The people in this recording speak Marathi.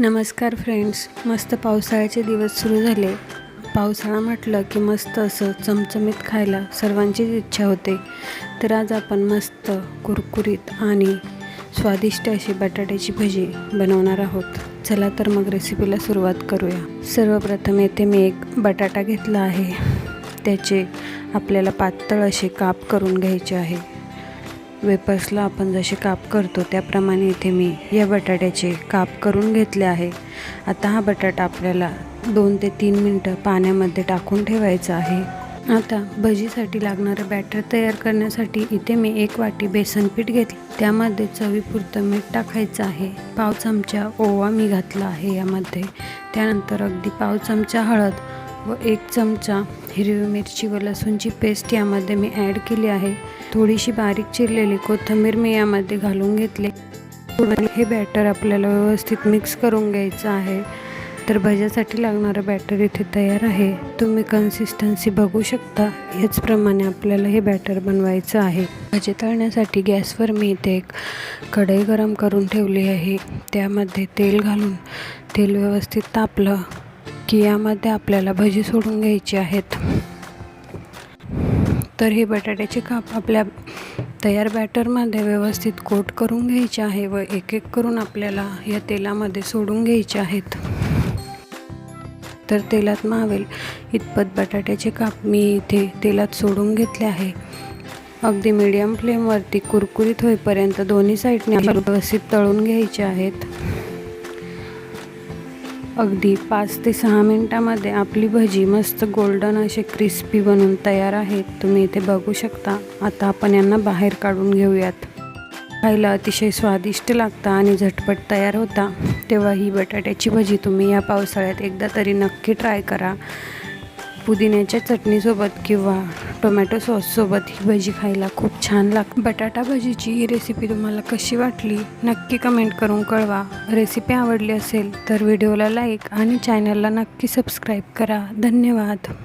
नमस्कार फ्रेंड्स मस्त पावसाळ्याचे दिवस सुरू झाले. पावसाळा म्हटलं की मस्त असं चमचमीत खायला सर्वांचीच इच्छा होते. तर आज आपण मस्त कुरकुरीत आणि स्वादिष्ट अशी बटाट्याची भजी बनवणार आहोत. चला तर मग रेसिपीला सुरुवात करूया. सर्वप्रथम येथे मी एक बटाटा घेतला आहे. त्याचे आपल्याला पातळ असे काप करून घ्यायचे आहे. वेपर्सला आपण जसे काप करतो त्याप्रमाणे इथे मी या बटाट्याचे काप करून घेतले आहे. आता हा बटाटा आपल्याला दोन ते तीन मिनटं पाण्यामध्ये टाकून ठेवायचा आहे. आता भजीसाठी लागणारं बॅटर तयार करण्यासाठी इथे मी एक वाटी बेसन पीठ घेतली. त्यामध्ये चवीपुरतं मीठ टाकायचं आहे. पाव चमचा ओवा मी घातला आहे यामध्ये. त्यानंतर अगदी पाव चमचा हळद व एक चमचा हिरवी मिरची व लसूणची पेस्ट यामध्ये मी ॲड केली आहे. थोडीशी बारीक चिरलेली कोथिंबीर मी यामध्ये घालून घेतले. हे बॅटर आपल्याला व्यवस्थित मिक्स करून घ्यायचं आहे. तर भज्यासाठी लागणारं बॅटर इथे तयार आहे. तुम्ही कन्सिस्टन्सी बघू शकता. याचप्रमाणे आपल्याला हे बॅटर बनवायचं आहे. भजे तळण्यासाठी गॅसवर मी इथे एक कढई गरम करून ठेवली आहे. त्यामध्ये तेल घालून तेल व्यवस्थित तापलं. की यामध्ये आपल्याला भजी सोडून घ्यायची आहेत. तर हे बटाट्याचे काप आपल्या तयार बॅटरमध्ये व्यवस्थित कोट करून घ्यायचे आहे व एक एक करून आपल्याला या तेलामध्ये सोडून घ्यायचे आहेत. तर तेलात मावेल इतपत बटाट्याचे काप मी इथे तेलात सोडून घेतले आहे. अगदी मीडियम फ्लेमवरती कुरकुरीत होईपर्यंत दोन्ही साईडने व्यवस्थित तळून घ्यायचे आहेत. अगदी पाच ते सहा मिनटामध्ये आपली भजी मस्त गोल्डन असे क्रिस्पी बनून तयार आहेत तुम्ही इथे बघू शकता. आता आपण यांना बाहेर काढून घेऊयात. खायला अतिशय स्वादिष्ट लागता आणि झटपट तयार होता. तेव्हा ही बटाट्याची भजी तुम्ही या पावसाळ्यात एकदा तरी नक्की ट्राय करा. पुदिन्याच्या चटणीसोबत किंवा टोमॅटो सॉससोबत ही भजी खायला खूप छान लागते बटाटा भजीची ही रेसिपी तुम्हाला कशी वाटली नक्की कमेंट करून कळवा. रेसिपी आवडली असेल तर व्हिडिओला लाईक आणि चॅनलला नक्की सबस्क्राईब करा. धन्यवाद.